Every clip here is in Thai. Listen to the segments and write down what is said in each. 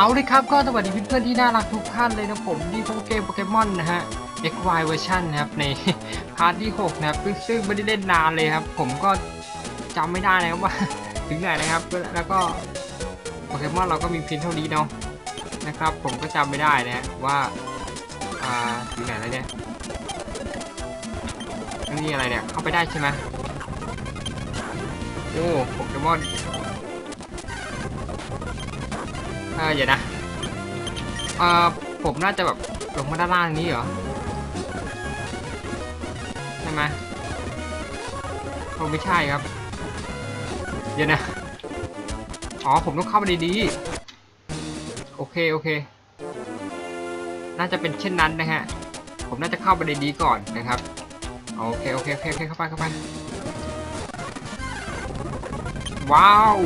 เอาเลยครับก็สวัสดีเพื่อนๆที่น่ารักทุกท่านเลยนะผมดีโปเกมโปเกมอนนะฮะ XY เวอร์ชันนะครับในพาร์ทที่ 6 นะครับซึ่งไม่ได้เล่นนานเลยครับ ผมก็จำไม่ได้นะครับว่า ถึงไหนนะครับ แล้วก็โปเกมอนเราก็มีเพียงเท่านี้เนาะนะครับ ผมก็จำไม่ได้นะว่าอ่าถึงไหนแล้วเนี่ยนี่อะไรเนี่ยเข้าไปได้ใช่ไหมโอ้โปเกมอน ออเดี๋ยวนะเออผมน่าจะแบบลงมาด้านล่างนี้เหรอ ใช่ไหมคงไม่ใช่ครับ เดี๋ยวนะ อ๋อ ผมต้องเข้าไปดีๆ โอเค โอเค น่าจะเป็นเช่นนั้นนะฮะ ผมน่าจะเข้าไปดีๆก่อนนะครับ โอเค โอเค โอเคโอเคเข้าไป เข้าไป ว้าว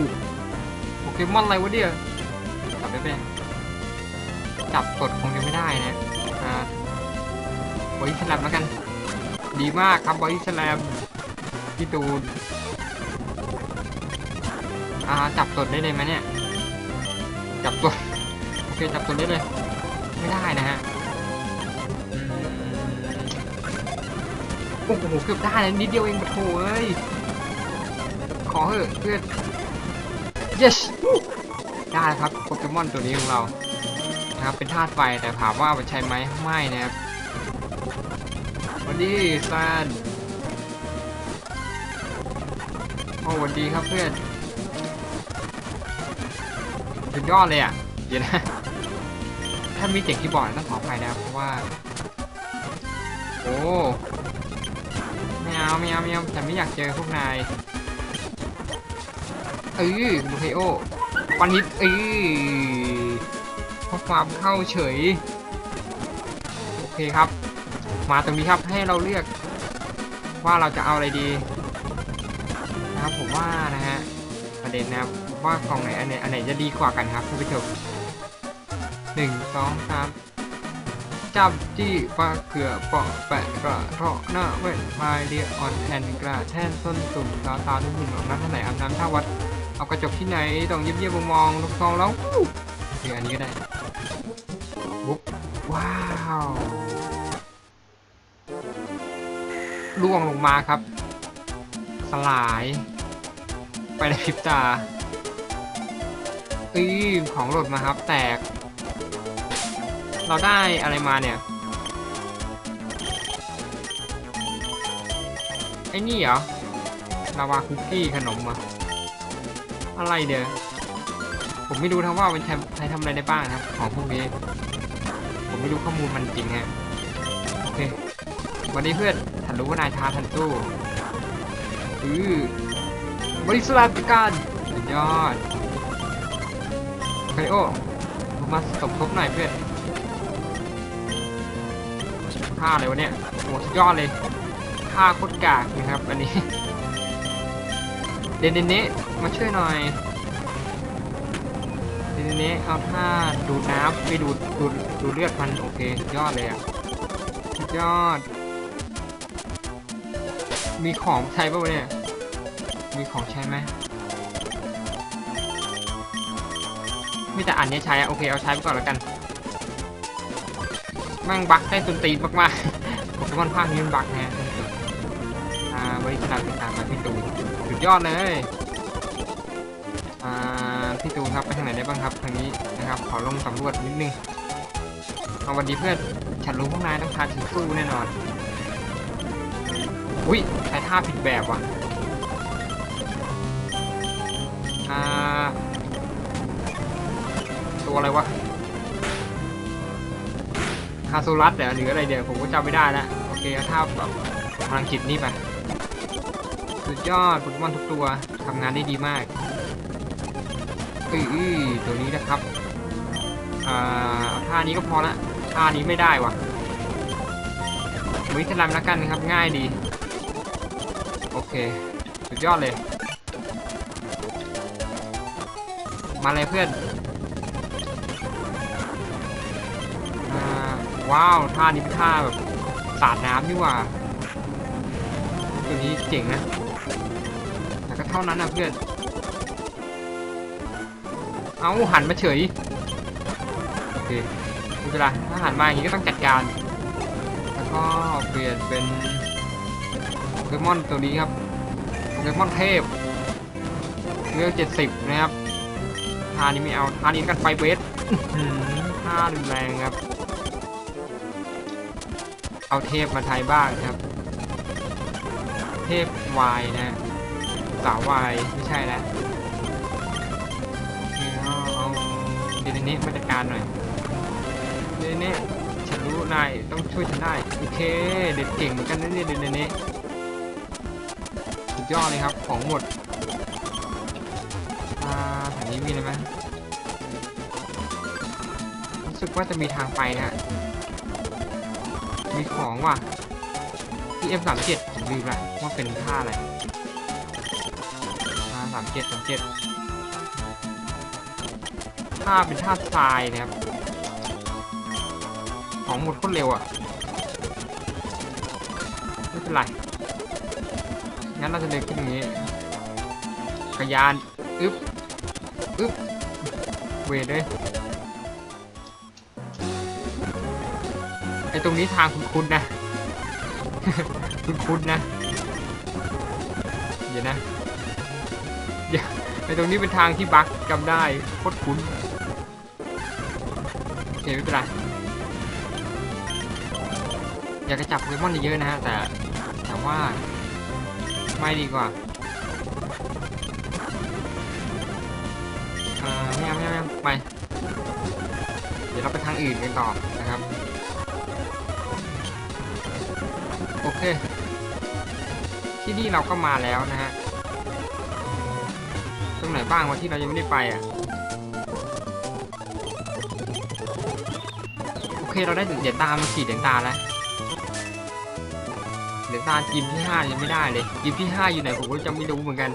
โปเกมอนอะไรวะเนี่ย จับได้ไหมจับกดคงยังไม่ได้นะอ่าบอดี้สแลมแล้วกัน ดีมากครับบอดี้สแลมพี่ตูนอ่าจับกดได้เลยไหมเนี่ย จับกดโอเคจับกดได้เลย ไม่ได้นะฮะโอ้โหเกือบได้แล้วนิดเดียวเองปะโถเอ้ยขอเถอะเพื่อน yes ได้ครับโปเกมอนตัวนี้ของเรานะครับเป็นธาตุไฟแต่ถามว่ามันใช้ไหมไม่นะครับวัสดีซานโอ้สวัสดีครับเพื่อนสุดยอดเลยอะเดี๋ยวนะถ้ามีเสียงคีย์บอร์ดต้องขออภัยนะเพราะว่า โอ้ไม่เอาไม่เอาไม่เอาฉันไม่อยากเจอพวกนายเออลูเคโอ วันฮิตเอ้ยข้อความเข้าเฉย โอเคครับ มาตรงนี้ครับให้เราเลือกว่าเราจะเอาอะไรดีนะครับผมว่านะฮะประเด็นนะครับว่ากล่องไหนอันไหนอันไหนจะดีกว่ากันครับท่านผู้ชมหนึ่งสองสามจับจี้ปลาเกลือเปาะแปะกระเทาะหน้าเวทพายเรียออนแทนกระแท่นต้นตุ่มตาตาทุกหุ่นของนักท่านไหนอาบน้ำท่าวัด เอากระจกที่ไหนต้องเยี่ยมๆมองๆลูกซองแล้วเดี๋ยวอันนี้ก็ได้บุ๊บว้าวล่วงลงมาครับ สลาย ไปในพริบตาอือของหล่นมาครับ แตก เราได้อะไรมาเนี่ยไอ้นี่เหรอลาวาคุกกี้ขนมเหรอะ อะไรเด้อผมไม่รู้ทั้งว่ามันใช้ทำอะไรได้บ้างครับ ของพวกนี้ ผมไม่รู้ข้อมูลมันจริงฮะโอเควันนี้เพื่อนฉันรู้ว่านายท้าทันสู้อือบริสลาติการสุดยอดโอเคโอผมมาสมทบหน่อยเพื่อนฆ่าเลยวะเนี่ยโหสุดยอดเลยฆ่าโคตรกากนะครับอันนี้ เดนเดนเนะมาช่วยหน่อยเดนเดนเนะเอาท่าดูดน้ำไปดูดดูดดูเลือดมันโอเคยอดเลยอะยอด มีของใช้ป่ะเนี่ย มีของใช้ไหมมีแต่อันนี้ใช้อะโอเคเอาใช้ไปก่อนแล้วกันแม่งบักได้ตุนตีนมากๆโปเกมอนภาคนี้มันบักแน่อ่าบริษัทติดตามมาพี่ตูน ยอดเลยอ่าพี่ตูนครับไปทางไหนได้บ้างครับทางนี้นะครับขอลงสำรวจนิดนึงเอาวันดีเพื่อนฉันรู้พวกนายต้องทาถึงสู้แน่นอนอุ้ยใช้ท่าผิดแบบว่ะอ่าตัวอะไรวะคาซูรัสเดี๋ยวหรืออะไรเดี๋ยวผมก็จำไม่ได้แล้วโอเคเอาท่าแบบพลังจิตนี่ไป สุดยอดโปเกมอนทุกตัวทำงานได้ดีมากอืออตัวนี้นะครับอ่าท่านี้ก็พอละท่านี้ไม่ได้ว่ะวิทยาลัยแล้วกันนะครับง่ายดี โอเค สุดยอดเลย มาเลยเพื่อนอว้าว ท่านี้เป็นท่าแบบสาดน้ำนี่ว่าตัวนี้เจ๋งนะ เท่านั้นนะเพื่อน เอาหันมาเฉยเคไม่เป็นไรถ้าหันมาอย่างนี้ก็ต้องจัดการ แล้วก็เปลี่ยนเป็นโปเกมอนตัวนี้ครับโปเกมอนเทพเวลเจ็ดสิบนะครับท่านี้ไม่เอาท่านี้กันไฟเบสท่ารุนแรงครับ เอาเทพมาไทยบ้างครับ เทพวายนะ สาววายไม่ใช่แล้วโอเคเอาเอาเดนเน่มาจัดการหน่อยเดนเน่ฉันรู้นายต้องช่วยฉันได้โอเคเด็ดเก่งเหมือนกันนะเนี่ยเดนเน่สุดยอดเลยครับของหมดอ่าแถวนี้มีอะไรไหมรู้สึกว่าจะมีทางไปนะมีของว่ะที่ F37 ผมลืมละว่าเป็นท่าอะไร สามเจ็ดสามเจ็ดท่าเป็นท่าทรายนะครับ ของหมดโคตรเร็วอะ่ะ ไม่เป็นไร งั้นเราจะเดินขึ้นอย่างนี้กระยาน อึ๊บ อึ๊บ เวทเลยไอตรงนี้ทางคุ้นๆนะ คุ้นๆนะ เดี๋ยวนะ ไอตรงนี้เป็นทางที่บั๊กจำได้โคตรคุ้นโอเคไม่เป็นไรอยากจะจับโปเกมอนเยอะๆนะฮะแต่แต่ว่าไม่ดีกว่าอ่าไม่เอาไม่เอาไม่เอาไปเดี๋ยวเราไปทางอื่นกันต่อนะครับ โอเค ที่นี่เราก็มาแล้วนะฮะ รงไหนบ้างวะที่เรายังไม่ได้ไปอะ โอเคเราได้เหรียญตามาสี่เหรียญตาแล้วเหรียญตาจิมที่ห้ายังไม่ได้เลยจิมที่ห้าอยู่ไหนผมก็จะไม่รู้เหมือนกัน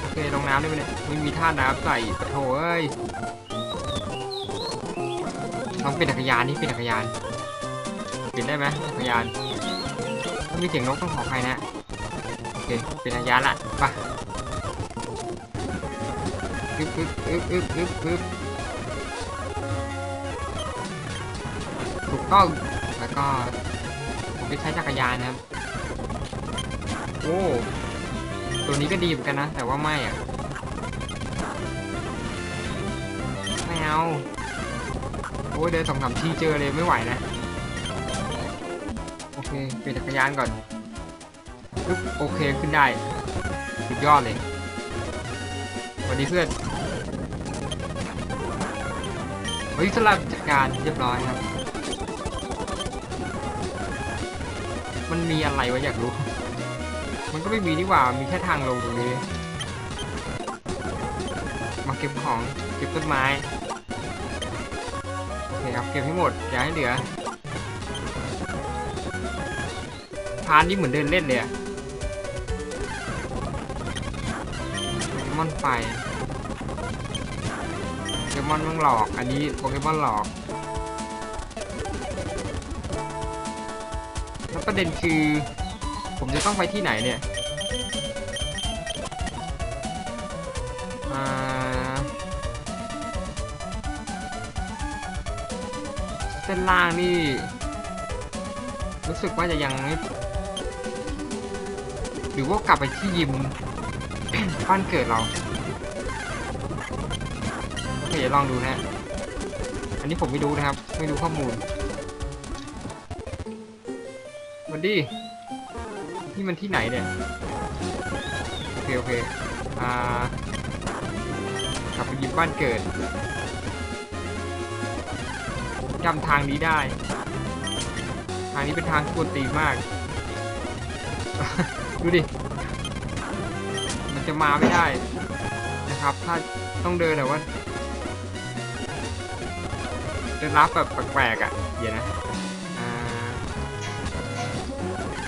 โอเคลงน้ำได้ไหมเนี่ยไม่มีท่าน้ำใส่ปะโถเอ้ยลองเป็นจักรยานนี่เป็นจักรยานปิดได้ไหมจักรยานถ้ามีเสียงนกต้องขอใครนะ เค เป็นจักรยานละไปอึ๊บอึ๊บอึ๊บอึ๊บอึ๊บอึ๊บถูกต้องแล้วก็ผมจะใช้จักรยานนะครับ โอ้ตัวนี้ก็ดีเหมือนกันนะ แต่ว่าไม่อะไม่เอาโอ้ยเดินสองสามทีเจอเลยไม่ไหวนะ โอเคเปลี่ยนจักรยานก่อน ปึ๊บโอเคขึ้นได้สุดยอดเลยสวัสดีเพื่อนเฮ้ยสลับจัดการเรียบร้อยครับ มันมีอะไรวะอยากรู้ มันก็ไม่มีนี่หว่า มีแค่ทางลงตรงนี้ มาเก็บของ เก็บต้นไม้ โอเคครับเก็บให้หมด อย่าให้เหลือพาร์ทนี้เหมือนเดินเล่นเลยอะ มอนไฟโปเกมอนต้องหลอก อันนี้โปเกมอนหลอก แล้วประเด็นคือ ผมจะต้องไปที่ไหนเนี่ยเส้นล่างนี่ รู้สึกว่าจะยังไม่หรือว่ากลับไปที่ยิม บ้านเกิดเราโอเคเดี๋ยวลองดูนะฮะอันนี้ผมไม่รู้นะครับ ไม่รู้ข้อมูลวันดีนี่มันที่ไหนเนี่ย โอเค โอเค อ่ากลับไปยิมบ้านเกิดจำทางนี้ได้ ทางนี้เป็นทางกวนตีมาก ดูดิ จะมาไม่ได้นะครับ ถ้าต้องเดินแต่ว่าเดินรับแบบแปลกๆอะเดี๋ยวนะ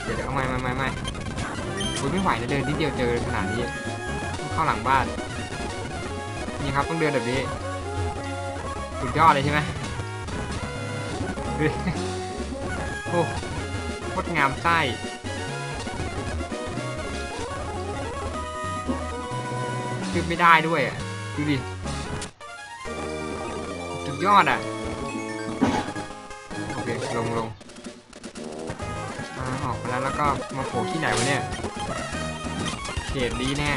เดี๋ยวเดี๋ยวเอาไม่ไม่ไม่ไม่คุณไม่ไหวนะเดินนิดเดียวเจอขนาดนี้เข้าหลังบ้านนี่ครับต้องเดินแบบนี้สุดยอดเลยใช่ไหมโอ้โคตรงามไส้ ขึ้นไม่ได้ด้วยอะ ดูดิดยอดอะ โอเค ลงลงอ่าออกไปแล้วแล้วก็มาโผล่ที่ไหนวะเนี่ยเขตนี้แน่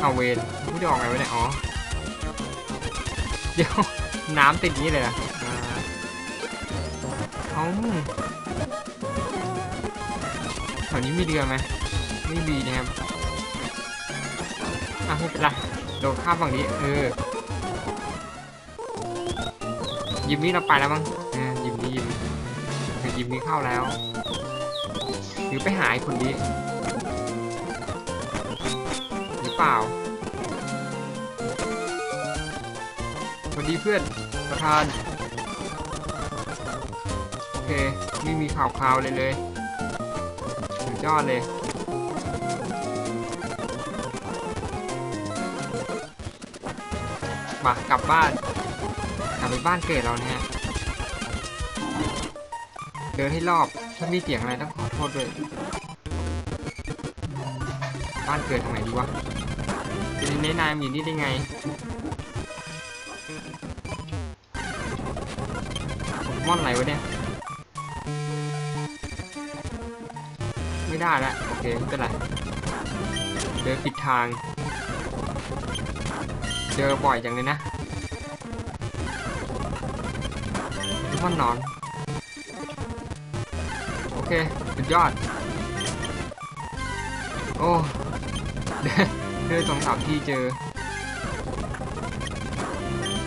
เอาเวนไม่ได้ออกไงวะเนี่ย อ๋อ เดี๋ยว น้ำติดนี้เลยเหรออ่าเอาว นี้มีเรือไหมไม่มีนะครับอะไม่เป็นไรโดดข้ามฝั่งนี้เออยิมนี้เราไปแล้วมั้งเออยิมนี้ยิมคือยิมนี้เข้าแล้ว หรือไปหาไอ้คนนี้หรือเปล่าสวัสดีเพื่อนประธาน โอเค ไม่มีข่าวคราวเลยเลย ยอดเลย มากลับบ้าน กลับไปบ้านเกิดเราเนี่ยเดินให้รอบ ถ้ามีเสียงอะไรต้องขอโทษด้วย บ้านเกิดทางไหนดีวะจะได้แนะนำอยู่นี่ได้ไงโปเกมอนอะไรวะเนี่ย ได้แล้วโอเคไม่เป็นไรเดินผิดทาง เจอบ่อยจังเลยนะโปเกมอนนอน โอเคสุดยอด โอ้เดินเดินสองสามที่เจอ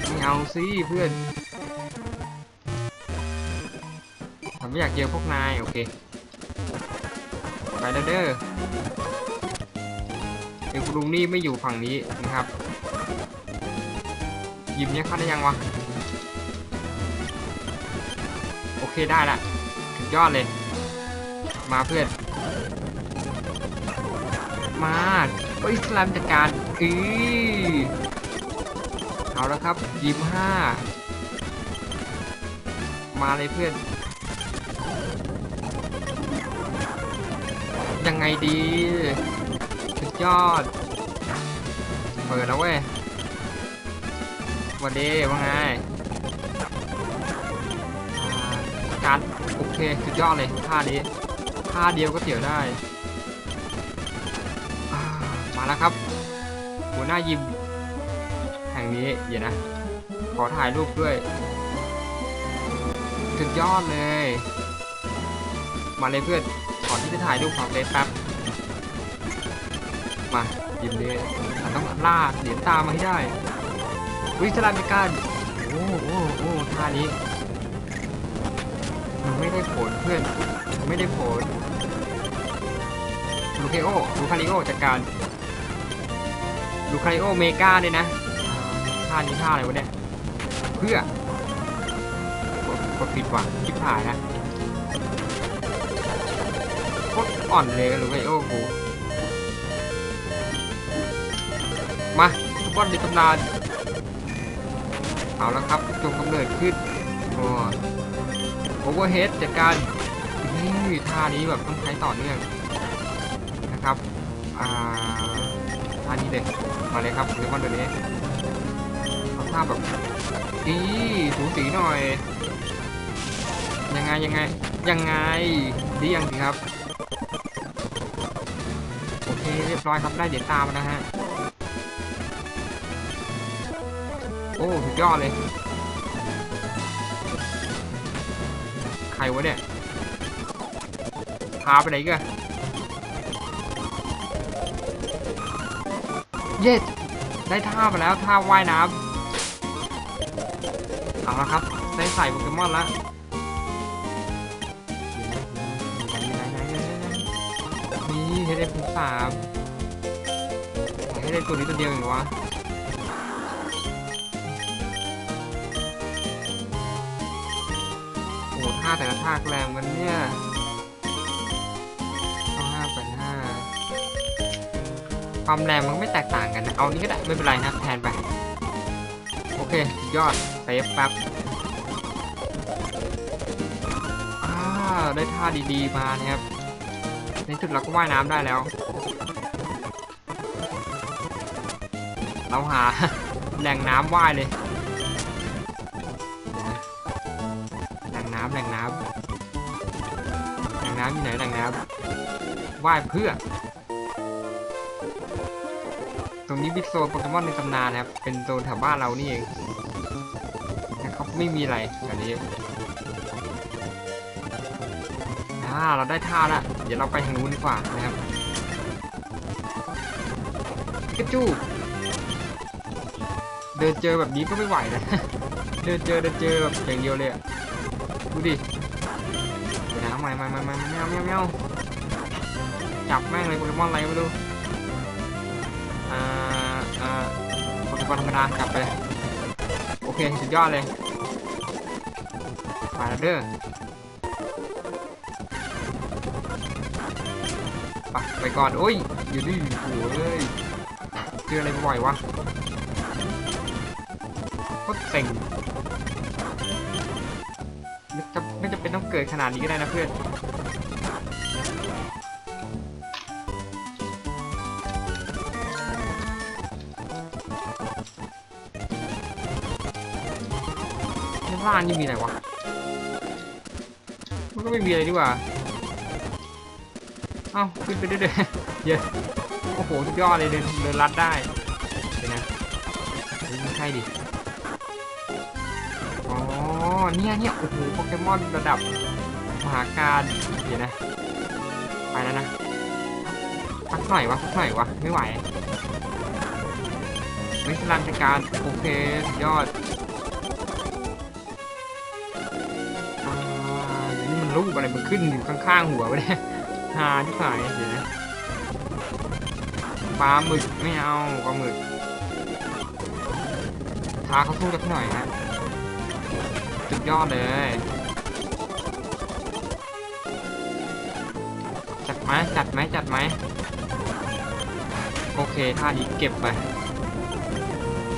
ไม่เอาสิเพื่อนผมไม่อยากเจอพวกนาย โอเค แล้วเด้อเดี๋ยวลุงนี่ไม่อยู่ฝั่งนี้นะครับยิมเนี้ยเข้าได้ยังวะ โอเคได้ละสุดยอดเลย มาเพื่อน มาโอ้ยสแลมจัดการอือเอาแล้วครับยิมห้ามาเลยเพื่อน ยังไงดี สุดยอด เปิดแล้วเว้ยวันดีว่าไงอ่าการโอเค สุดยอดเลยท่านี้ท่าเดียวก็เสียวได้ มาแล้วครับ หัวหน้ายิม แห่งนี้เดี๋ยวนะ ขอถ่ายรูปด้วย สุดยอดเลย มาเลยเพื่อน ขอที่จะถ่ายรูปของเลสแป๊บ มายิมนี้เราต้องล่าเหรียญตามมาให้ได้วิสลามิการโอ้โอ้โอ้ท่านี้มันไม่ได้ผลเพื่อนไม่ได้ผลลูเคโอลูคาริโอจัดการลูคาริโอเมกาเลยนะท่านี้ท่าอะไรวะเนี่ยเพื่อกดกดผิดว่ะชิบหายนะ อ่อนเลยลูคาริโอกูมาฟุตบอลในตำนานเอาแล้วครับจงกำเนิดขึ้นโอ้โอเวอร์เฮดจัดการนี่ท่านี้แบบต้องใช้ต่อเนื่องนะครับอ่าท่านี้เลยมาเลยครับเดมอนตัวนี้เอาท่าแบบดีสูสีหน่อย ยังไงยังไงยังไงดียังสิครับ โอเคเรียบร้อยครับได้เดี๋ยวตามนะฮะ โอ้สุดยอดเลย ใครวะเนี่ย พาไปไหนกันเย็ดได้ท่ามาแล้วท่าว่ายน้ำเอาละครับ ได้ใส่โปเกมอนแล้ว นี่ให้ได้ผมสามให้ได้ตัวนี้ตัวเดียวเองเหรอวะโอ้โหท่าแต่ละท่าแรงกันเนี่ยเอาห้าแปดห้าความแรงมันไม่แตกต่างกันนะ เอานี้ก็ได้ไม่เป็นไรนะแทนไป โอเคสุดยอดเซฟแป๊บได้ท่าดีๆมานะครับ ในที่สุดเราก็ว่ายน้ำได้แล้ว เราหาแหล่งน้ำว่ายเลยแหล่งน้ำแหล่งน้ำแหล่งน้ำอยู่ไหนแหล่งน้ำว่ายเพื่อ ตรงนี้บิ๊กโซนโปเกมอนในตำนานนะครับ เป็นโซนแถวบ้านเรานี่เองนะครับไม่มีอะไรแบบนี้ อ่าเราได้ท่าละเดี๋ยวเราไปทางนู้นดีกว่านะครับกระจูเดินเจอแบบนี้ก็ไม่ไหวนะเดินเจอเดินเจอแบบอย่างเดียวเลยดูดิเดี๋ยวนะเอาใหม่ใหม่ใหม่ใหม่ไม่เอาไม่ไม่จับแม่งเลยโปเกมอนอะไรไม่รู้อ่าอ่าโปเกมอนธรรมดากลับไปเลยโอเคสุดยอดเลยไปแล้วเด้อ ไปก่อนโอ้ยอยู่ดิโอ้เอ้ยเจออะไรบ่อยวะโคตรเซ็งไม่จะไม่จะเป็นต้องเกิดขนาดนี้ก็ได้นะเพื่อนข้างล่างนี่มีอะไรวะ มันก็ไม่มีอะไรดีกว่า เอ้าขึ้นไปเรื่อยๆเยอะโอ้โหสุดยอดเลยเดินเดินลัดได้เดี๋ยวนะไม่ใช่ดิอ๋อเนี่ยเนี่ยโอ้โหโปเกมอนระดับมหาการเดี๋ยวนะไปแล้วนะพักหน่อยวะพักหน่อยวะไม่ไหวไม่สลันจัดการโอเคสุดยอดอ่านี่มันรูปอะไรมันขึ้นอยู่ข้างๆหัวไปเนี่ย ฮาที่ฝ่ายเดี๋ยวนะปลาหมึกไม่เอาปลาหมึกทาเขาสู้จักหน่อยฮะสุดยอดเลยจัดไหมจัดไหมจัดไหมโอเคท่านี้เก็บไป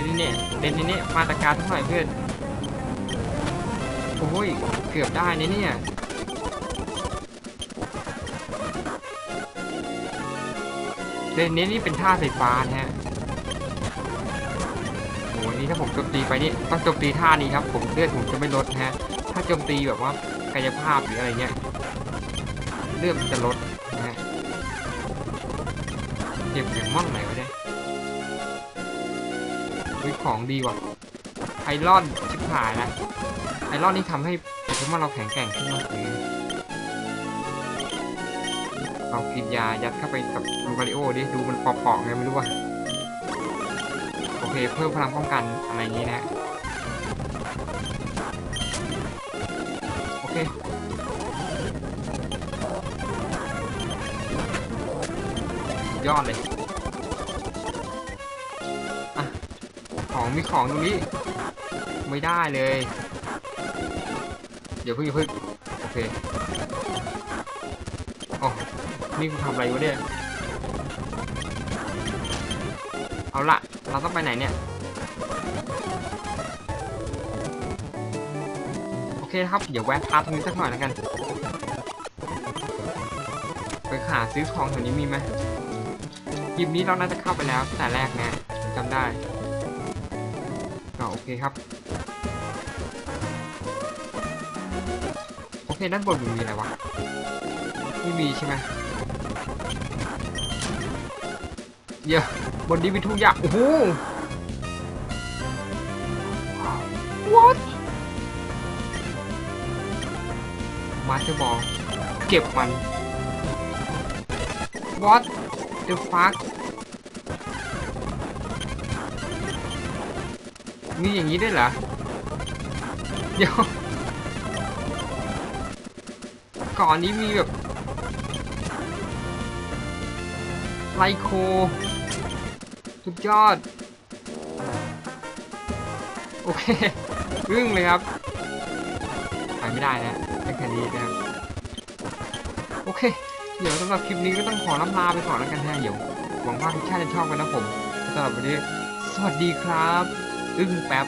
นี่เนี่ยเด่นนี่เนี่ยมาตรการทุกหน่อยเพื่อนโอ้ยเกือบได้นะเนี่ย เล่นนี้นี่เป็นท่าไฟฟ้านะฮะโอ้ยนี่ถ้าผมโจมตีไปนี่ต้องโจมตีท่านี้ครับ ผมเลือดผมจะไม่ลดนะฮะ ถ้าโจมตีแบบว่ากายภาพหรืออะไรเงี้ยเลือดมันจะลดนะฮะเก็บอย่างม่อนไหนวะเนี่ยวิของดีว่ะไอรอนชิบหายแล้วไอรอนนี่ทำให้โปเกมอนเราแข็งแกร่งขึ้นมากเลย เรากินยายัดเข้าไปกับลูการิโอดิดูมันปอกๆไงไม่รู้ว่าโอเคเพิ่มพลังป้องกันอะไรอย่างนี้นะโอเคยอดเลยอะของมีของตรงนี้ ไม่ได้เลย เดี๋ยวเพิ่งอย่าเพิ่ง นี่กูทำอะไรวะเนี่ย เอาละเราต้องไปไหนเนี่ย โอเคครับ เดี๋ยวแวะพาร์ทตรงนี้สักหน่อยแล้วกัน ไปหาซื้อของแถวนี้มีไหมยิมนี้เราน่าจะเข้าไปแล้วตั้งแต่แรกนะจำได้ก็โอเคครับ โอเคด้านบนมันมีอะไรวะ ไม่มีใช่ไหม เดี๋ยอะบนนี้มีทุกอย่างโอ้โห what มาสเตอร์บอลเก็บมัน what the fuck มีอย่างนี้ด้วยเหรอเดี๋ยวก่อนนี้มีแบบไลโค สุดยอด โอเคอึ้งเลยครับไปไม่ได้นะเป็นแค่นี้นะครับ โอเค เดี๋ยวสำหรับคลิปนี้ก็ต้องขอลำลาไปก่อนแล้วกันนะเดี๋ยวหวังว่าทุกท่านจะชอบกันนะผมสำหรับวันนี้ สวัสดีครับ อึ้งแป๊บ